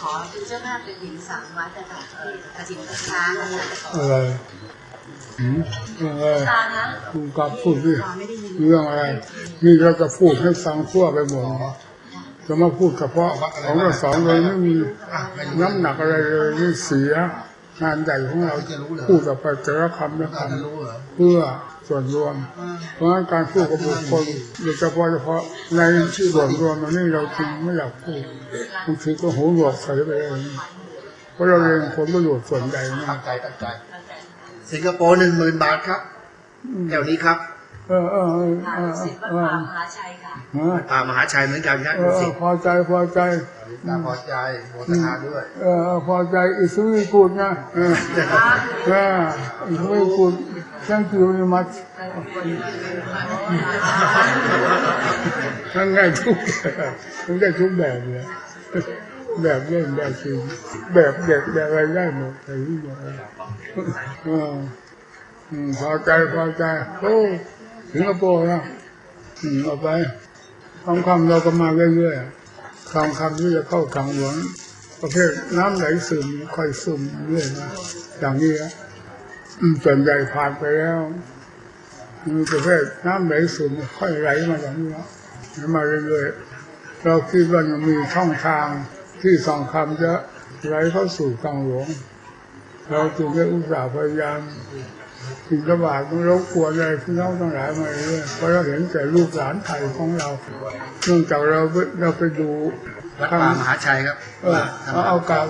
ขอเจ้าหน้าเป็นหญิงสามวัดแต่ค่ะที่กระถิ่นกระช้างนะคะอะไรหืมเรื่องอะไรตานะคุณกลับพูดดิเรื่องอะไร นี่เราจะพูดให้ฟังทั่วไปหมดจะมาพูดเฉพาะของเราสองเลยไม่มีน้ำหนักอะไรเลยนี่เสียงานใหญ่ของเราพูดออกไปแต่ละคำละคำเพื่อ ส่วนรวม เพราะฉะนั้นการพูดกับบุคคลโดยเฉพาะเฉพาะในส่วนรวมอันนี้เราจริงไม่อยากพูดบางทีก็หูหนวกใส่ไปเลยเพราะเราเองผลประโยชน์ส่วนใหญ่นะตั้งใจตั้งใจ สิงคโปร์หนึ่งหมื่นบาทครับแถวนี้ครับเออเออเออค่ะเออสิทธิ์วัดเออป่ามหาชัยค่ะเออป่ามหาชัยเหมือนกันครับเอดูอสิพอใจพอใจตาพอใจโมทนาด้วย เออพอใจอีกสุวิกูดนะเออเอออีกสุวิกูด thank you very much ทั้งง่ายทุกแบบทั้งได้ทุกแบบเลยแบบเล่นแบบจริงแบบเด็กแบบอะไรได้หมดแต่ที่อย่างเอออืมพอใจพอใจโอ้สิงคโปร์นะอืมเอาไปทองคำเราก็มาเรื่อยๆทองคำที่จะเข้าทางหลวงประเภทน้ำไหลซึมค่อยซึมเรื่อยมาอย่างนี้นะอืม ส่วนใหญ่ผ่านไปแล้วมีประเภทน้ำไหลซึมค่อยไหลมาอย่างนี้นะมาเรื่อยๆเราคิดว่ามันมีช่องทางที่สองคำจะไหลเข้าสู่ทางหลวง เราจึงได้อุตส่าห์พยายามสิ่งระบาดมันรบกวนอะไรที่น้องทั้งหลายมาเรื่อยเพราะเราเห็นแต่ลูกหลานไทยของเราเนื่องจากเราไปเราไปดูวัดป่ามหาชัยครับเออเอาเอากาว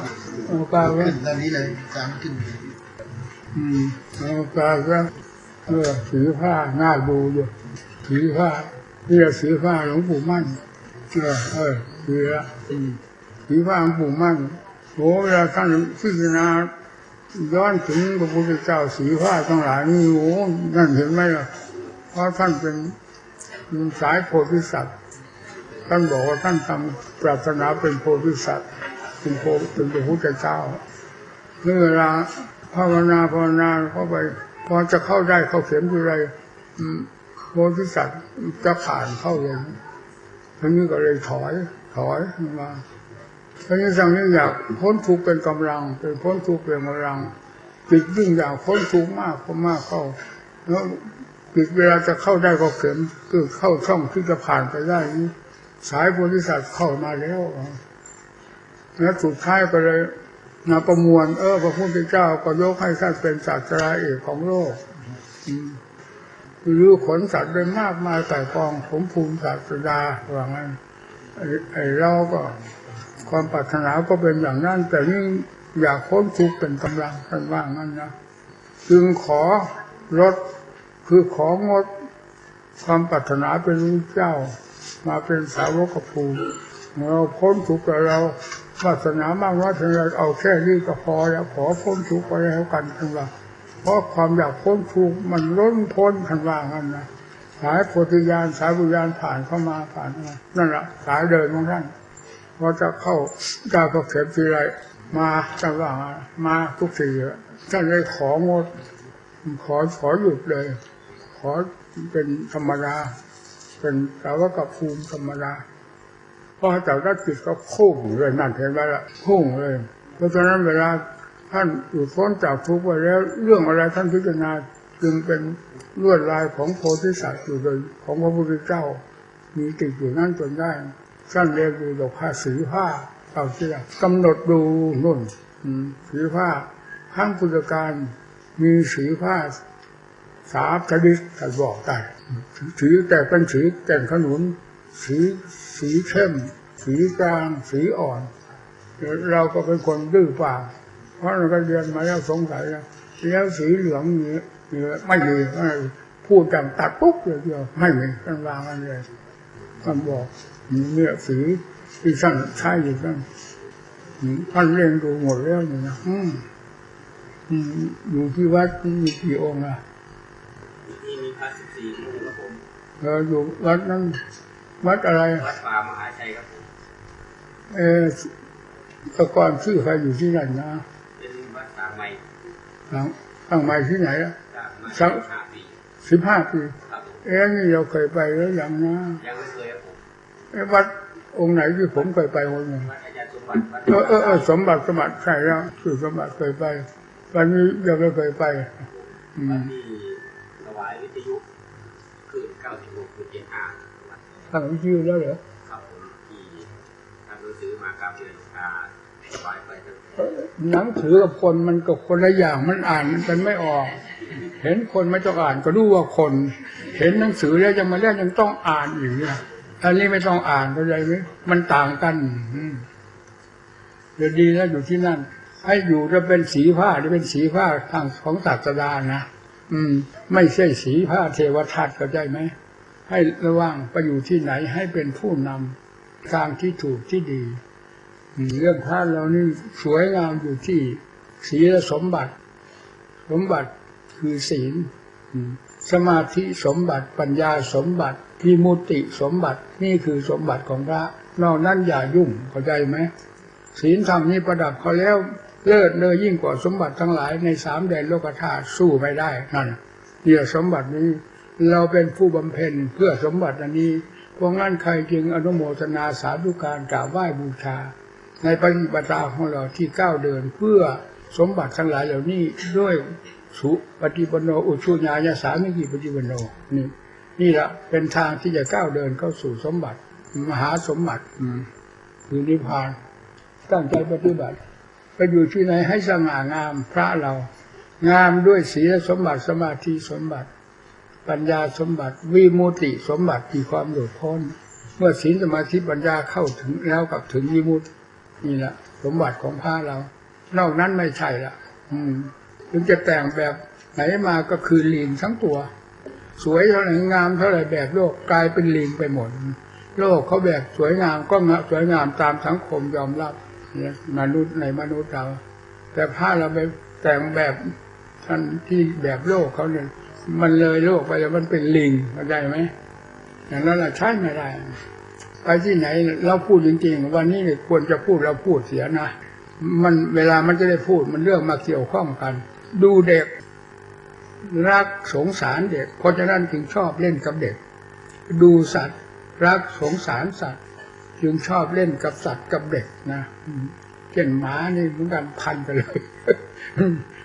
เอากาวไว้ขึ้นตอนนี้เลยจานขึ้นอืม เอากาวไว้เออสีผ้าหน้าดูอยู่สีผ้านี่สีผ้าหลวงปู่มั่นเออเออสีละอืมสีผ้าหลวงปู่มั่นโอ้เวลาท่านพิจารณาย้อนถึงพระพุทธเจ้าสีผ้าทั้งหลายนี่โอ้นั่นเห็นไหมล่ะเพราะท่านเป็นสายโพธิสัตว์ท่านบอกว่าท่านทำปรารถนาเป็นโพธิสัตว์เป็นโพเป็นพระพุทธเจ้าเมื่อเวลา ภาวนาภาวนาเข้าไปพอจะเข้าได้เข้าเข็มที่ไรโพธิสัตว์จะผ่านเข้าเลยทีนี้ก็เลยถอย ถอยมาเพราะฉะนั้นสั่งนี้อยากพ้นทุกข์เป็นกำลัง เป็นพ้นทุกข์เป็นกำลังจิตยิ่งอยากพ้นทุกข์มากก็มากเข้าแล้วจิตเวลาจะเข้าได้ก็เข็มคือเข้าช่องที่จะผ่านไปได้นี้สายบริษัทเข้ามาแล้วแล้วสุดท้ายก็เลย มาประมวลเออพระพุทธเจ้าก็ยกให้ท่านเป็นศาสตราเอกของโลกอืมหรือขนสัตว์ได้มากมายแต่กองสมภูมิศาสดาว่างั้นไอ้ไอ้เราก็ความปรารถนาก็เป็นอย่างนั้น แต่นี่อยากพ้นทุกข์เป็นกำลังท่านว่างั้นนะจึงขอลดคือของดความปรารถนาเป็นรู้เจ้า มาเป็นสาวกภูมิเราพ้นทุกข์แล้วเรา ปรารถนามากน้อยเพียงไรเอาแค่นี้ก็พอแล้วขอพ้นทุกข์ไปแล้วกันท่านว่าเพราะความอยากพ้นทุกข์มันล้นพ้นท่านว่างันนะสายโพธิญาณสายบุญญาณผ่านเข้ามาผ่านมานั่นแหละสายเดินของท่านพอจะเข้าดาวก็เข็มทีไรมาจะว่ามาทุกทีท่านเลยของดขอขอหยุดเลย ขอเป็นธรรมดาเป็นสาวกับภูมิธรรมดา เพราะแต่ถ้าจิตก็พุ่งเลยนั่นเห็นไหมล่ะพุ่งเลย เพราะฉะนั้นเวลาท่านอยู่พ้นจากทุกข์ไปแล้ว เรื่องอะไรท่านพิจารณาจึงเป็นลวดลายของโพธิสัตว์อยู่เลยของพระพุทธเจ้า มีติดอยู่นั่นจนได้สั้นเรียนดูดอกผ้าสีผ้าเอาเชื่อกำหนดดูนุ่นสีผ้าข้างพุทธการมีสีผ้าสามชนิดท่บอกได้สีแต่เป็นสีแต่งขนุน สีสีเข้ม สีกลาง สีอ่อน เราก็เป็นคนดื้อป่า เพราะเราก็เรียนมาแล้วสงสัยแล้วแล้วสีเหลืองนี่นี่ไม่มีไม่พูดจังตัดปุ๊บเดียวไม่มีท่านวางกันเลยท่านบอกเนี่ยสีที่ท่านใช้อยู่ท่านท่านเรียนดูหมดแล้วนี่นะอืมอืมอยู่ที่วัดมีกี่องค์อะที่มีพระสิบสี่องค์ครับผมเอออยู่วัดนั้น วัดอะไร วัดป่ามหาชัยครับผมเออแต่ก่อนชื่อใครอยู่ที่ไหนนะเป็นวัดสามไม้หลังตั้งใหม่ที่ไหนอะสามไม้ครับห้าปีสิบห้าปีครับผมเอ๊ะนี่เราเคยไปแล้วยังนะยังไม่เคยครับผมเอ๊ะวัดองค์ไหนที่ผมเคยไปคนหนึ่งวัดอาจารย์สมบัติวัดเออเออเออสมบัติสมบัติใช่แล้วคือสมบัติเคยไปวันนี้ยังไม่เคยไปอืวัดมที่ถวายวิทยุคืนเก้าสิบหกคือเจ็ดห้า วัดทำชื่อแล้วเหรอครับผมที่ทำหนังสือมาครับเดือนกาถวายไปทั้งเออหนังสือกับคนมันก็คนละอย่างมันอ่านกันไม่ออก เห็นคนไม่ต้องอ่านก็รู้ว่าคน เห็นหนังสือแล้วยังมาแล้วยังต้องอ่านอีกเนี่ยอันนี้ไม่ต้องอ่านเข้าใจไหมมันต่างกันอืมเดี๋ยวดีแล้วอยู่ที่นั่น ให้อยู่จะเป็นสีผ้าจะเป็นสีผ้าทางของศาสดานะอืม ไม่ใช่สีผ้าเทวทัตเข้าใจไหม ให้ระวังไปอยู่ที่ไหนให้เป็นผู้นำทางที่ถูกที่ดี เรื่องพระเรานี่สวยงามอยู่ที่ศีลสมบัติ สมบัติคือศีลสมาธิสมบัติปัญญาสมบัติพิมุติสมบัตินี่คือสมบัติของพระนอกนั้นอย่ายุ่งเข้าใจไหมศีลธรรมนี้ประดับเขาแล้วเลิศเลยยิ่งกว่าสมบัติทั้งหลายในสามแดนโลกธาตุสู้ไม่ได้นั่นเนี่ยสมบัตินี้ เราเป็นผู้บำเพ็ญเพื่อสมบัติอันนี้ เพราะงั้นใครจึงอนุโมทนาสาธุการกราบไหว้บูชา ในปฏิบัติของเราที่ก้าวเดินเพื่อสมบัติทั้งหลายเหล่านี้ด้วยสุปฏิปโนอุชุญาญาสามิกิปฏิปโนนี่นี่แหละเป็นทางที่จะก้าวเดินเข้าสู่สมบัติ มหาสมบัติอืคือนิพพานตั้งใจปฏิบัติไปอยู่ที่ไหนให้สง่างามพระเรา งามด้วยศีลสมบัติสมาธิสมบัติ ปัญญาสมบัติวิมุติสมบัติที่ความหลุดพ้น เมื่อศีลสมาธิปัญญาเข้าถึงแล้วกับถึงวิมุตตินี่แหละสมบัติของพระเรา นอกนั้นไม่ใช่ละอืมถึงจะแต่งแบบไหนมาก็คือลิงทั้งตัว สวยเท่าไหร่งามเท่าไหร่แบบโลกกลายเป็นลิงไปหมดโลกเขาแบบสวยงามก็งะสวยงามตามสังคมยอมรับมนุษย์ในมนุษย์เรา แต่พระเราไปแต่งแบบท่านที่แบบโลกเขาเนี่ย มันเลยโลกไปแล้วมันเป็นลิงเข้าใจไหมอย่างนั้นแหละใช่ไม่ได้ไปที่ไหนเราพูดจริงๆ วันนี้ควรจะพูดเราพูดเสียนะ มันเวลามันจะได้พูดมันเรื่องมาเกี่ยวข้องกัน ดูเด็ก รักสงสารเด็ก เพราะฉะนั้นจึงชอบเล่นกับเด็ก ดูสัตว์ รักสงสารสัตว์ จึงชอบเล่นกับสัตว์กับเด็กนะเช่นหมานี่เหมือนกันพันไปเลย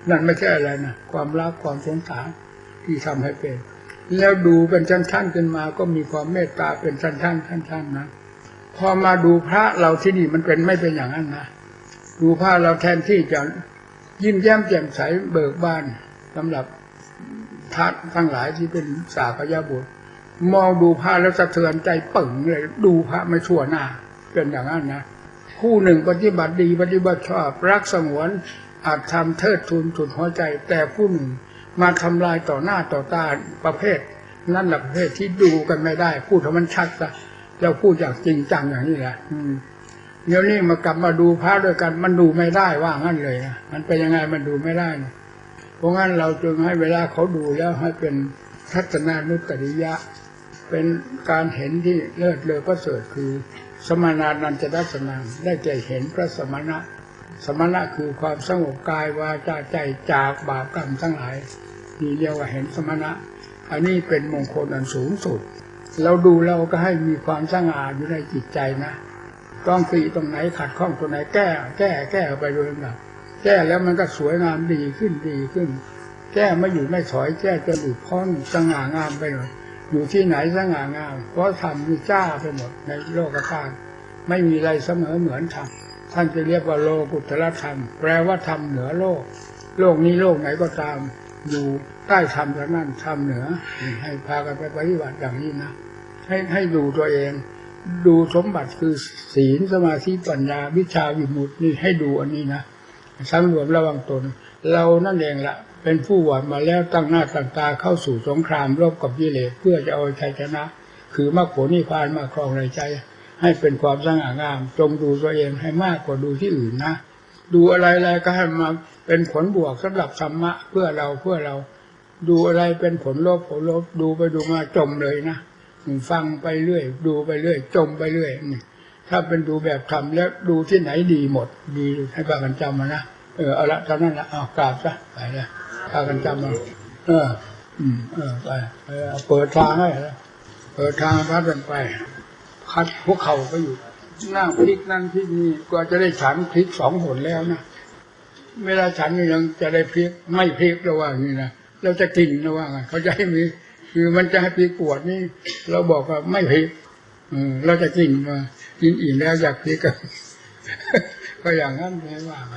นั่นไม่ใช่อะไรนะความรักความสงสาร ที่ทำให้เป็น แล้วดูเป็นชั้นๆขึ้นมาก็มีความเมตตาเป็นชั้นๆชั้นๆนะพอมาดูพระเราที่นี่มันเป็นไม่เป็นอย่างนั้นนะดูพระเราแทนที่จะยิ้มแย้มแจ่มใสเบิกบานสำหรับพระทั้งหลายที่เป็นสากยาบุตรมองดูพระแล้วสะเทือนใจปึ่งเลย ดูพระไม่ชั่วหน้าเป็นอย่างนั้นนะคู่หนึ่งปฏิบัติดีปฏิบัติชอบรักสงวนอาจทำเทิดทูนสุดหัวใจ แต่ผู้หนึ่ง มาทำลายต่อหน้าต่อตาประเภท นั่นแหละประเภทที่ดูกันไม่ได้ พูดให้มันชัดซะแล้วพูดอย่างจริงจังอย่างนี้แหละเดี๋ยวนี้มากลับมาดูพระด้วยกัน มันดูไม่ได้ว่างั้นเลยนะมันเป็นยังไงมันดูไม่ได้นะเพราะงั้นเราจึงให้เวลาเขาดูแล้วให้เป็นทัศนานุตริยะ เป็นการเห็นที่เลิศเลอประเสริฐคือ สมานานันจะดัสนังได้แก่เห็นพระสมณะ สมณะคือความสงบกายวาจาใจจากบาปกรรมทั้งหลาย นี่เรียกว่าเห็นสมณะ อันนี้เป็นมงคลอันสูงสุด เราดูเราก็ให้มีความสง่าอยู่ในจิตใจนะต้องตีตรงไหนขัดข้องตรงไหนแก้ แก้แก้ไปโดยลำดับแก้แล้วมันก็สวยงามดีขึ้นดีขึ้น แก้ไม่อยู่ไม่ถอยแก้จนหลุดพ้นสง่างามไปหมดอยู่ที่ไหนสง่างาม เพราะธรรมมีจ้าไปหมดในโลกธาตุไม่มีอะไรเสมอเหมือนธรรมท่านจะเรียกว่าโลกุตละธรรม แปลว่าธรรมเหนือโลก โลกนี้โลกไหนก็ตาม อยู่ใต้ธรรมเท่านั้นธรรมเหนือ ให้พากันไปปฏิบัติอย่างนี้นะให้ให้ดูตัวเอง ดูสมบัติคือศีลสมาธิปัญญาวิชาวิมุตตินี่ให้ดูอันนี้นะสำรวมระวังตน เรานั่นเองละเป็นผู้หวังมาแล้วตั้งหน้าตั้งตาเข้าสู่สงครามรบกับกิเลสเพื่อจะเอาชัยชนะ คือมรรคผลนิพพานมาครองในใจ ให้เป็นความสง่างาม จงดูตัวเองให้มากกว่าดูที่อื่นนะ ดูอะไรๆก็ให้มา เป็นผลบวกสำหรับธรรมะ เพื่อเราเพื่อเราดูอะไรเป็นผลลบผลลบดูไปดูมาจมเลยนะฟังไปเรื่อย ดูไปเรื่อย จมไปเรื่อยถ้าเป็นดูแบบทำแล้วดูที่ไหนดีหมด ดีให้พากันจำมานะเออเอาละเท่านั้นละเอากราบซะไปเลยพากันจำมาเออ อืมเออไปเออเปิดทางให้แล้วเปิดทางพัดกันไปคัดพวกเขาก็อยู่นั่งพลิกนั่นพลิกนี่ก็จะได้ฉันพลิกสองหนแล้วนะ เวลาฉันยังจะได้พลิกไม่พลิกระว่าอย่างนี้นะเราจะกินระว่าไงเขาจะให้มีคือมันจะให้พลิกปวดนี่ เราบอกว่าไม่พลิกเราจะกินมากินอิ่มแล้วอยากพลิกก็อย่างนั้นไม่ว่าไป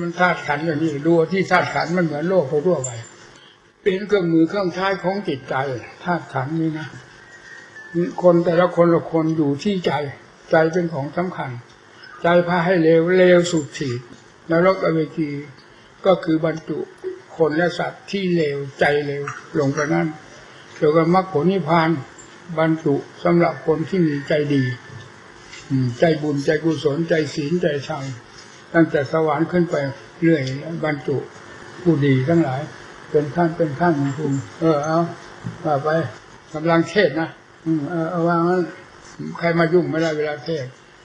มันธาตุขันอย่างนี้ดูที่ธาตุขันมันเหมือนโลกทั่วไปเป็นเครื่องมือเครื่องใช้ของจิตใจธาตุขันนี้นะคนแต่ละคนละคนอยู่ที่ใจ ใจเป็นของสำคัญ ใจพาให้เลวเลวสุดขีด นรกอเวจีก็คือบรรจุคนและสัตว์ที่เลวใจเลวลงไปนั่นเกี่ยวกับมรรคผลนิพพานบรรจุสำหรับคนที่มีใจดีอืใจบุญใจกุศลใจศีลใจธรรมตั้งแต่สวรรค์ขึ้นไปเรื่อยบรรจุผู้ดีทั้งหลาย เป็นขั้นเป็นขั้นของคุณเออเอาว่าไปกำลังเทศนะอืมเออเอาว่างั้นใครมายุ่งไม่ได้เวลาเทศ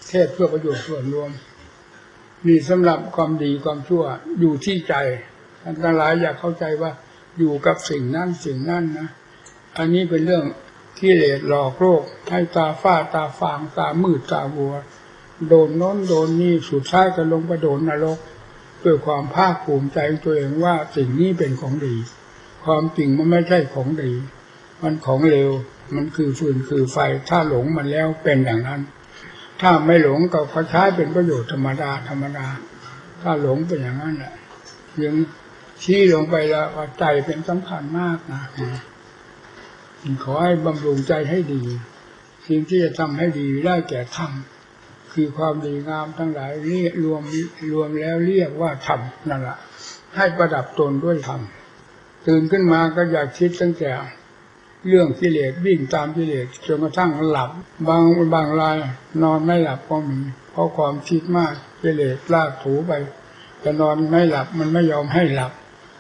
เทศเพื่อประโยชน์ส่วนรวม นี่สำหรับความดีความชั่วอยู่ที่ใจท่านทั้งหลายอยากเข้าใจว่าอยู่กับสิ่งนั้นสิ่งนั้นนะ อันนี้เป็นเรื่องกิเลสหลอกโลกให้ตาฝ้าตาฟางตามืดตาบัว โดนน้นโดนนี่สุดท้ายก็ลงไปโดนนรกด้วยความภาคภูมิใจตัวเองว่าสิ่งนี้เป็นของดี ความจริงมันไม่ใช่ของดี มันของเลวมันคือฟืนคือไฟถ้าหลงมันแล้วเป็นอย่างนั้น ถ้าไม่หลงก็ใช้เป็นประโยชน์ธรรมดาธรรมดา ถ้าหลงเป็นอย่างนั้นแหละยังชี้ลงไปแล้วใจเป็นสำคัญมากนะขอให้บำรุงใจให้ดี สิ่งที่จะทำให้ดีได้แก่ธรรมคือความดีงามทั้งหลายเรียรวมรวมแล้วเรียกว่าธรรมนั่นแหละให้ประดับตนด้วยธรรมตื่นขึ้นมาก็อยากคิดตั้งแต่ เรื่องกิเลสวิ่งตามกิเลสจนกระทั่งหลับ บางบางราย นอนไม่หลับก็มี เพราะความคิดมากกิเลสลากถูไปจะนอนไม่หลับมันไม่ยอมให้หลับ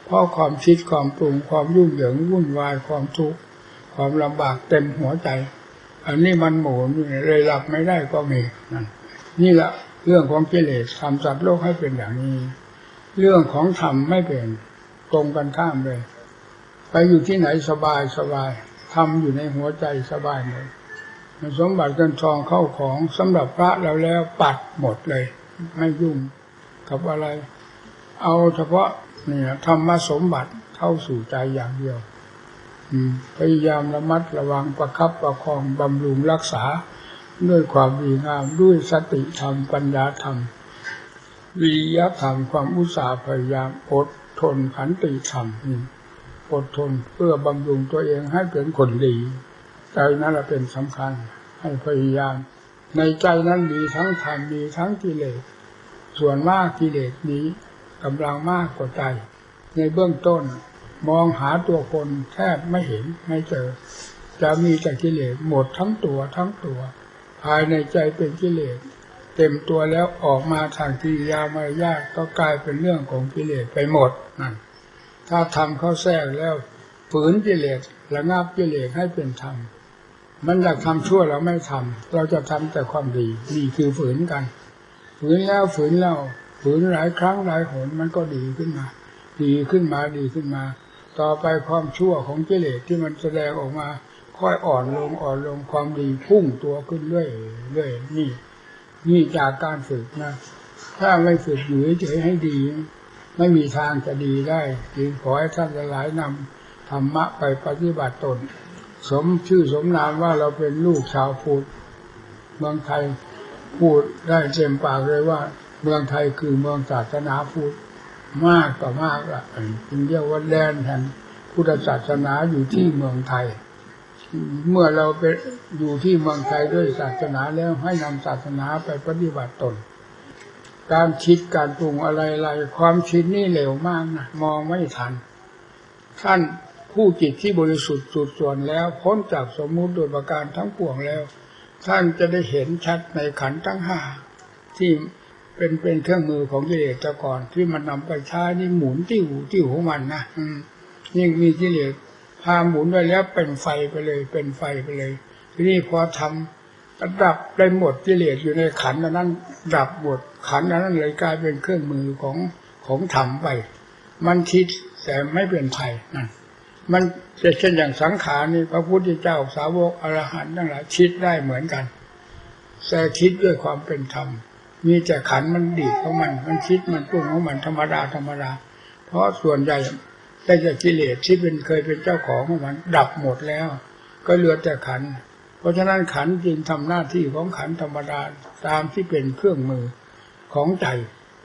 เพราะความคิดความปรุงความยุ่งเหยิงวุ่นวายความทุกข์ความลำบากเต็มหัวใจ อันนี้มันหมุนเลยหลับไม่ได้ก็มีนั่นนี่แหละเรื่องของกิเลสทำสัตว์โลกให้เป็นอย่างนี้ เรื่องของธรรมไม่เป็นตรงกันข้ามเลย ไปอยู่ที่ไหนสบายสบาย ทำอยู่ในหัวใจสบายเลยสมบัติเงินทองเข้าของสำหรับพระเราแล้วปัดหมดเลย ไม่ยุ่งกับอะไร เอาเฉพาะเนี่ยธรรมสมบัติเข้าสู่ใจอย่างเดียวอืพยายามระมัดระวังประคับประคองบำรุงรักษา ด้วยความดีงามด้วยสติธรรมปัญญาธรรม วิยะธรรมความอุตสาห์พยายามอดทนขันติธรรมอืม อดทนเพื่อบำรุงตัวเองให้เป็นคนดีใจนั่นแหละเป็นสำคัญ ให้พยายาม ในใจนั้นมีทั้งธรรมมีทั้งกิเลสส่วนมากกิเลสนี้กำลังมากกว่าใจ ในเบื้องต้นมองหาตัวคนแทบไม่เห็นไม่เจอ จะมีแต่กิเลสหมดทั้งตัวทั้งตัว ภายในใจเป็นกิเลสเต็มตัวแล้วออกมาทางกิริยามารยาทก็กลายเป็นเรื่องของกิเลสไปหมดนั่น ถ้าทำเข้าแทรกแล้วฝืนกิเลสระงับกิเลสให้เป็นธรรมมันอยากทำชั่วเราไม่ทำเราจะทำแต่ความดีนี่คือฝืนกัน ฝืนแล้วฝืนเล่าฝืนหลายครั้งหลายหนมันก็ดีขึ้นมา ดีขึ้นมาดีขึ้นมา ต่อไปความชั่วของกิเลสที่มันแสดงออกมา ค่อยอ่อนลงอ่อนลงความดีพุ่งตัวขึ้นเรื่อยเรื่อยนี่นี่จากการฝึกนะ ถ้าไม่ฝึกอยู่เฉยให้ดี ไม่มีทางจะดีได้ จึงขอให้ท่านหลายนำธรรมะไปปฏิบัติตน สมชื่อสมนามว่าเราเป็นลูกชาวพุทธเมืองไทยพูดได้เต็มปากเลยว่า เมืองไทยคือเมืองศาสนาพุทธมากต่อมากละจึงเรียกว่าแดนแห่งพุทธศาสนาอยู่ที่เมืองไทย เมื่อเราไปอยู่ที่เมืองไทยด้วยศาสนาแล้วให้นำศาสนาไปปฏิบัติตน การคิดการปรุงอะไรๆความคิดนี่เร็วมากนะมองไม่ทัน ท่านผู้จิตที่บริสุทธิ์สุดส่วนแล้ว พ้นจากสมมุติโดยประการทั้งปวงแล้ว ท่านจะได้เห็นชัดในขันทั้งห้าที่เป็นเป็นเครื่องมือของกิเลสแต่ก่อนที่มันนำไปใช้นี่หมุนติ้วติ้วของมันนะยิ่งมีกิเลสพาหมุนไปแล้วเป็นไฟไปเลย เป็นไฟไปเลย ทีนี้พอทำก็ ดับได้หมดกิเลสอยู่ในขันธ์อันนั้น ดับหมดขันอนั้นเลยกลายเป็นเครื่องมือของของธรรมไป มันคิดแต่ไม่เป็นภัยนั่นมันจะเช่นอย่างสังขารนี่พระพุทธเจ้าสาวกอรหันต์ทั้งหลายคิดได้เหมือนกันแต่คิดด้วยความเป็นธรรมมีแต่ขันมันดีของมัน มันคิดมันปรุงของมันธรรมดาธรรมดา เพราะส่วนใหญ่ได้จากกิเลสที่เป็นเคยเป็นเจ้าของของมัน ดับหมดแล้ว ก็เหลือแต่ขัน ราะฉะนั้นขันจึงทำหน้าที่ของขันธรรมดาตามที่เป็นเครื่องมือของใจ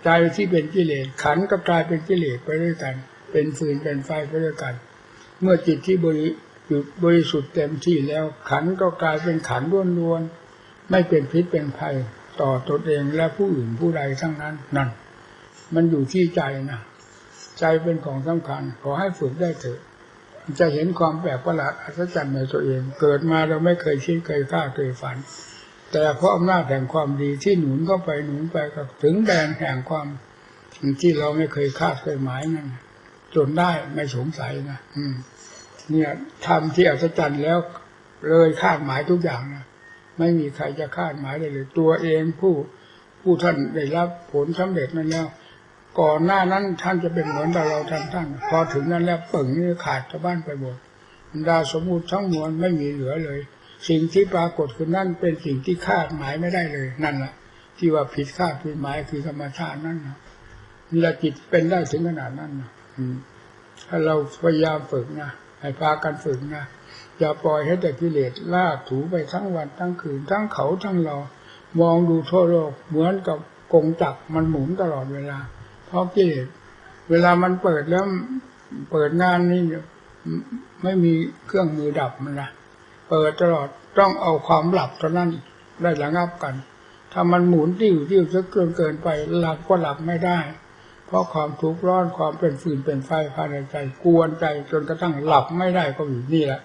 ใจที่เป็นกิเลสขันก็กลายเป็นกิเลสไปด้วยกัน เป็นฟืนเป็นไฟไปด้วยกัน เมื่อจิตที่บริสุทธิ์บริสุทธิ์เต็มที่แล้วขันก็กลายเป็นขันล้วนๆไม่เป็นพิษเป็นภัยต่อตนเองและผู้อื่นผู้ใดทั้งนั้นนั่น มันอยู่ที่ใจนะใจเป็นของสำคัญขอให้ฝึกได้เถอะ จะเห็นความแปลกประหลาดอัศจรรย์ในตัวเอง เกิดมาเราไม่เคยคิดเคยคาดเคยฝัน แต่เพราะอำนาจแห่งความดีที่หนุนเข้าไปหนุนไปก็ถึงแดนแห่งความที่เราไม่เคยคาดเคยหมายนั่นจนได้ไม่สงสัยนะอืม เนี่ยทำที่อัศจรรย์แล้วเลยคาดหมายทุกอย่างนะไม่มีใครจะคาดหมายได้เลย ตัวเองผู้ผู้ท่านได้รับผลสำเร็จนั้นแล้ว ก่อนหน้านั้นท่านจะเป็นเหมือนเราเราท่านท่านพอถึงนั้นแล้วเปิ่งนี่ขาดชาวบ้านไปหมดบรรดาสมุติทั้งมวลไม่มีเหลือเลย สิ่งที่ปรากฏคือนั่นเป็นสิ่งที่คาดหมายไม่ได้เลยนั่นแหละที่ว่าผิดคาดผิดหมายคือธรรมชาตินั่นนะนี่ละจิตเป็นได้ถึงขนาดนั้นนะถ้าเราพยายามฝึกนะให้พากันฝึกนะอย่าปล่อยให้แต่กิเลสลากถูไปทั้งวันทั้งคืน ทั้งเขาทั้งเรา มองดูทั่วโลกเหมือนกับกงจักรมันหมุนตลอดเวลา เพราะกิเลสเวลามันเปิดแล้วเปิดงานนี่ไม่มีเครื่องมือดับมันนะเปิดตลอดต้องเอาความหลับเท่านั้นได้ระงับกัน ถ้ามันหมุนติ้วติ้วจนเกินเกินไปหลับก็หลับไม่ได้ เพราะความทุกข์ร้อนความเป็นฟืนเป็นไฟภายในใจกวนใจจนกระทั่งหลับไม่ได้ก็อยู่นี่แหละ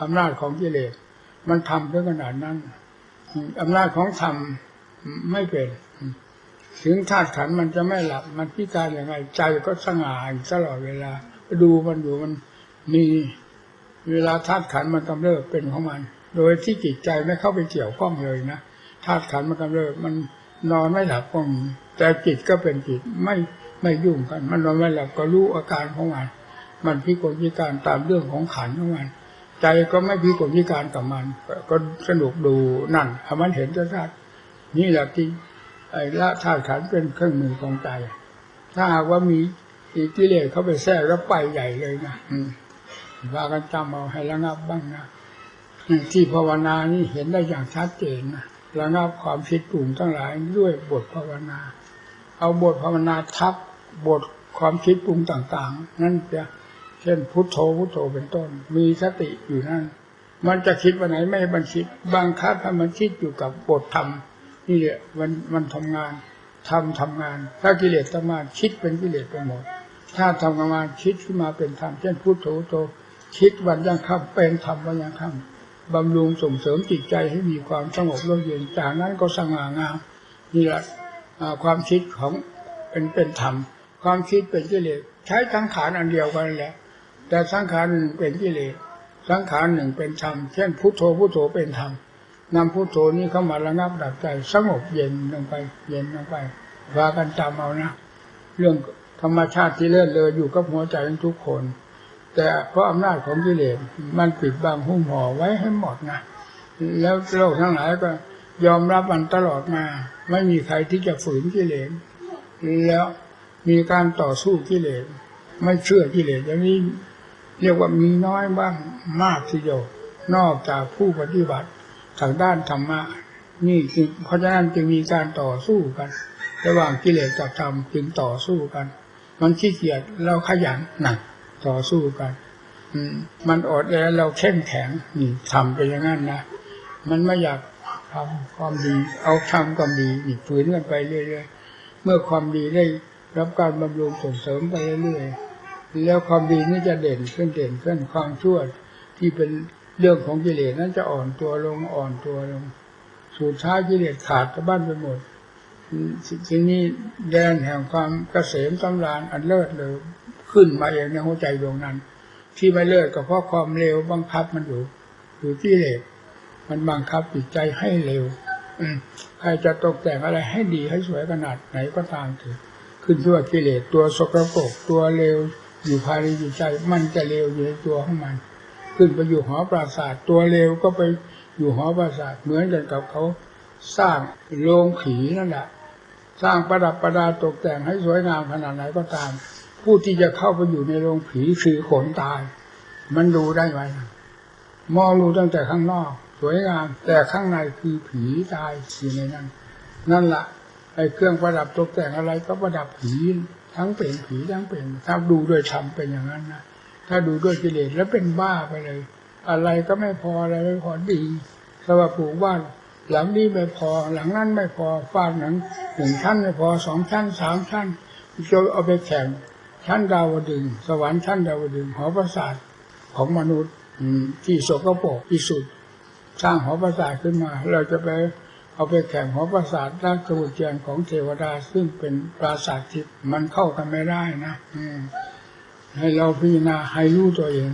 อำนาจของกิเลสมันทำถึงขนาดนั้นอำนาจของธรรมไม่เป็น ถึงธาตุขันมันจะไม่หลับ มันพิการอยังไงใจก็สง่าตลอดเวลาดูมันอยู่มันมีเวลาธาตุขันมันกำเริบเป็นของมัน โดยที่จิตใจไม่เข้าไปเกี่ยวข้องเลยนะธาตุขันมันกำเริบมันนอนไม่หลับก็มีแต่จิตก็เป็นจิตไม่ไม่ยุ่งกัน มันนอนไม่หลับก็รู้อาการของมัน มันพิกลพิการตามเรื่องของขันของมัน ใจก็ไม่พิกลพิการกับมัน ก็สนุกดูนั่นถ้ามันเห็นชัดๆนี่แหละที่ ไอ้ละธาตุขันเป็นเครื่องมือของใจ ถ้าหากว่ามีอีกิเลสเข้าไปแทรกแล้วไปใหญ่เลยนะว่ากันจำเอาให้ระงับบ้างนะที่ภาวนานี่เห็นได้อย่างชัดเจนนะระงับความคิดปรุงทั้งหลายด้วยบทภาวนา เอาบทภาวนาทับบทความคิดปรุงต่าง ๆ นั่นจะเช่นพุทโธพุทโธเป็นต้น มีสติอยู่นั่น มันจะคิดวันไหนไม่ให้มันคิดบังคับให้มันคิดอยู่กับบทธรรม นี่แหละมันมันทำงานทำทำงาน ถ้ากิเลสทำงานคิดเป็นกิเลสไปหมด ถ้าทำงานคิดขึ้นมาเป็นธรรมเช่นพุทโธโธคิดวันยังค่ำเป็นธรรมวันยังค่ำบำรุงส่งเสริมจิตใจให้มีความสงบร่มเย็นจากนั้นก็สง่างามนี่แหละความคิดของเป็นเป็นธรรมความคิดเป็นกิเลสใช้สังขารอันเดียวกันแหละ แต่สังขารหนึ่งเป็นกิเลสสังขารหนึ่งเป็นธรรมเช่นพุทโธพุทโธเป็นธรรม นำพุทโธนี้เข้ามาระงับดับใจสงบเย็นลงไป เย็นลงไปว่ากันจำเอานะ เรื่องธรรมชาติที่เลื่อนเลยอยู่กับหัวใจของทุกคน แต่เพราะอำนาจของกิเลสมันปิดบังหุ้มห่อไว้ให้หมดนะ แล้วโลกทั้งหลายก็ยอมรับมันตลอดมา ไม่มีใครที่จะฝืนกิเลสแล้วมีการต่อสู้กิเลสไม่เชื่อกิเลสอย่างนี้เรียกว่ามีน้อยบ้างมากทีเดียวนอกจากผู้ปฏิบัติ ทางด้านธรรมะ นี่จึงเพราะฉะนั้นจึงมีการต่อสู้กัน ระหว่างกิเลสกับธรรมจึงต่อสู้กัน มันขี้เกียจเราขยันหนักต่อสู้กัน อืม มันอดแอเราเข้มแข็งนี่ทำไปอย่างนั้นนะมันไม่อยากทำความดี เอาทำความดีนี่ฝืนกันไปเรื่อยๆเมื่อความดีได้รับการบำรุงส่งเสริมไปเรื่อยๆแล้วความดีนี่จะเด่นขึ้นเด่นขึ้นความชั่วที่เป็น เรื่องของกิเลสนั้นจะอ่อนตัวลงอ่อนตัวลง สุดท้ายกิเลสขาดกระบ้านไปหมดอืมทีนี้แดนแห่งความเกษมสำราญอันเลิศเลยขึ้นมาเองในหัวใจดวงนั้น ที่ไม่เลิศก็เพราะความเร็วบังคับมันอยู่อยู่ที่เหตุมันบังคับจิตใจให้เร็วอืใครจะตกแต่งอะไรให้ดีให้สวยขนาดไหนก็ตามเถอะขึ้นชื่อว่ากิเลสตัวสกปรกตัวเร็วอยู่ภายในจิตใจ มันจะเร็วอยู่ในตัวของมัน ขึ้นไปอยู่หอปราสาทตัวเร็วก็ไปอยู่หอปราสาทเหมือนกันกับเขาสร้างโรงผีนั่นแหละสร้างประดับประดาตกแต่งให้สวยงามขนาดไหนก็ตาม ผู้ที่จะเข้าไปอยู่ในโรงผีคือขนตาย มันดูได้ไหมมองดูตั้งแต่ข้างนอก สวยงาม แต่ข้างในคือผีตายอยู่ในนั้น นั่นละไอ้เครื่องประดับตกแต่งอะไรก็ประดับผีทั้งเป็นผีทั้งเป็นถ้าดูด้วยธรรมเป็นอย่างนั้นนะ ถ้าดูด้วยกิเลสแล้วเป็นบ้าไปเลย อะไรก็ไม่พออะไรไม่พอดีสำหรับปลูกบ้านหลังนี้ไม่พอ หลังนั้นไม่พอฟาหนังหนึ่งชั้นไม่พอสองชั้นสามชั้นจะเอาไปแข่งชั้นดาวดึงสวรรค์ชั้นดาวดึงหอประสาทของมนุษย์ที่สกปรกที่สุด สร้างหอประสาทขึ้นมา เราจะไปเอาไปแข่งหอประสาทด้านสมุทรเจียนของเทวดาซึ่งเป็นปราสาททิพย์มันเข้ากันไม่ได้นะ อืม ให้เราพิจารณาให้รู้ตัวเอง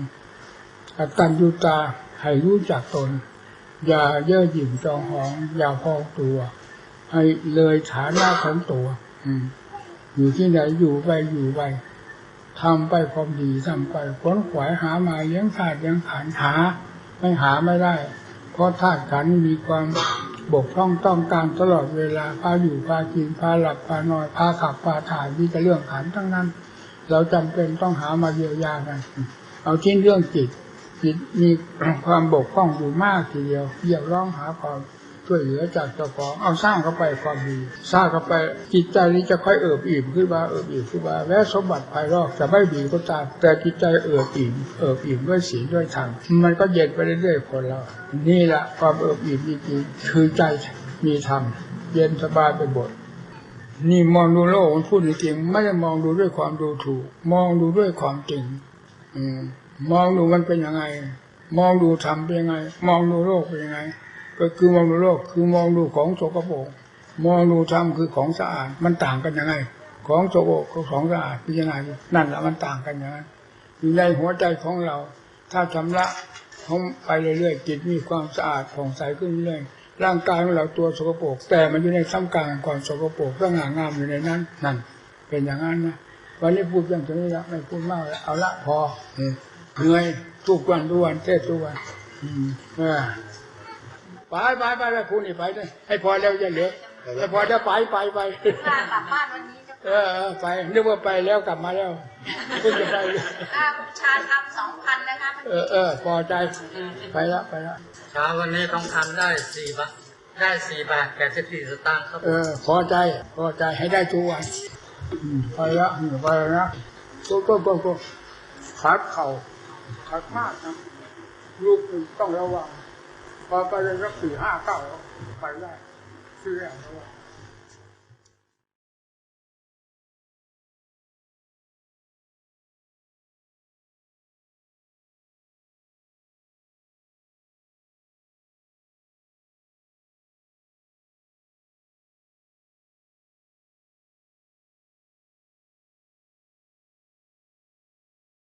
อตัญญูตาให้รู้จักตน อย่าเย่อหยิ่งจองหอง อย่าพองตัว ให้เลยฐานะของตัว อืม อยู่ที่ไหนอยู่ไปอยู่ไปทำไปความดีทำไปขวนขวายหามาเลี้ยงธาตุเลี้ยงขันหา ไม่หาไม่ได้ เพราะธาตุขันมีความบกพร่องต้องการตลอดเวลาพาอยู่พากินพาหลับพานอนพาขับพาถ่ายมีแต่เรื่องขันทั้งนั้น เราจำเป็นต้องหามาเยียวยากันเอาชิ้นเรื่องจิตจิตมีความบกพร่องอยู่มากทีเดียวเรียกร้องหาความช่วยเหลือจากเจ้าของเอาสร้างเข้าไปความดี สร้างเข้าไปจิตใจนี้จะค่อยเอิบอิ่มขึ้นมาเอิบอิ่มขึ้นมาแม้สมบัติภายนอกจะไม่ดีก็ตามแต่จิตใจเอิบอิ่มเอิบอิ่มด้วยศีลด้วยธรรมมันก็เย็นไปเรื่อยๆคนเรานี่แหละความเอิบอิ่มจริงๆคือใจมีธรรมเย็นสบายไปหมด นี่มองดูโลกมันพูดจริงๆไม่ได้มองดูด้วยความดูถูก มองดูด้วยความจริง อืม มองดูมันเป็นยังไง มองดูธรรมเป็นยังไง มองดูโลกเป็นยังไง ก็คือมองดูโลกคือมองดูของโสกโปกมองดูธรรมคือของสะอาด มันต่างกันยังไง ของโสกโปกกับของสะอาดพิจารณาดูนั่นแหละมันต่างกันอย่างนั้นอยู่ในหัวใจของเรา ถ้าชำระของไปเรื่อยๆจิตมีความสะอาดผ่องใสขึ้นเรื่อยๆ ร่างกายของเราตัวสกปรกแต่มันอยู่ในท่ามกลางแห่งความสกปรกก็งางามอยู่ในนั้นนั่นเป็นอย่างนั้นนะวันนี้พูดอย่างนี้ละไม่พูดมากแล้วเอาละพออืมเหนื่อยทุกวันทุกวันเทศทุกวันอืมเออไปไปไปไปคุณนี่ไปเลยให้พอแล้วอย่าเหลือให้พอจะไปไปไปถ้ากลับบ้านวันนี้จะ เออเออไปนึกว่าไปแล้วกลับมาแล้วเพิ่งจะไปค่าบูชาทำสองพันนะคะเออเออพอใจไปแล้วไปแล้วเช้าวันนี้ทองคำได้สี่บาทได้สี่บาทแปดสิบสี่สตางค์ครับ เออพอใจพอใจให้ได้ทุกวันอืมไปแล้วอืมไปแล้วนะก็ก็ก็ก็ขาดเข่าขาดมากนะลูกต้องระวังพอไปเลยสักสี่ห้าเก้าไปได้เชื่อระวัง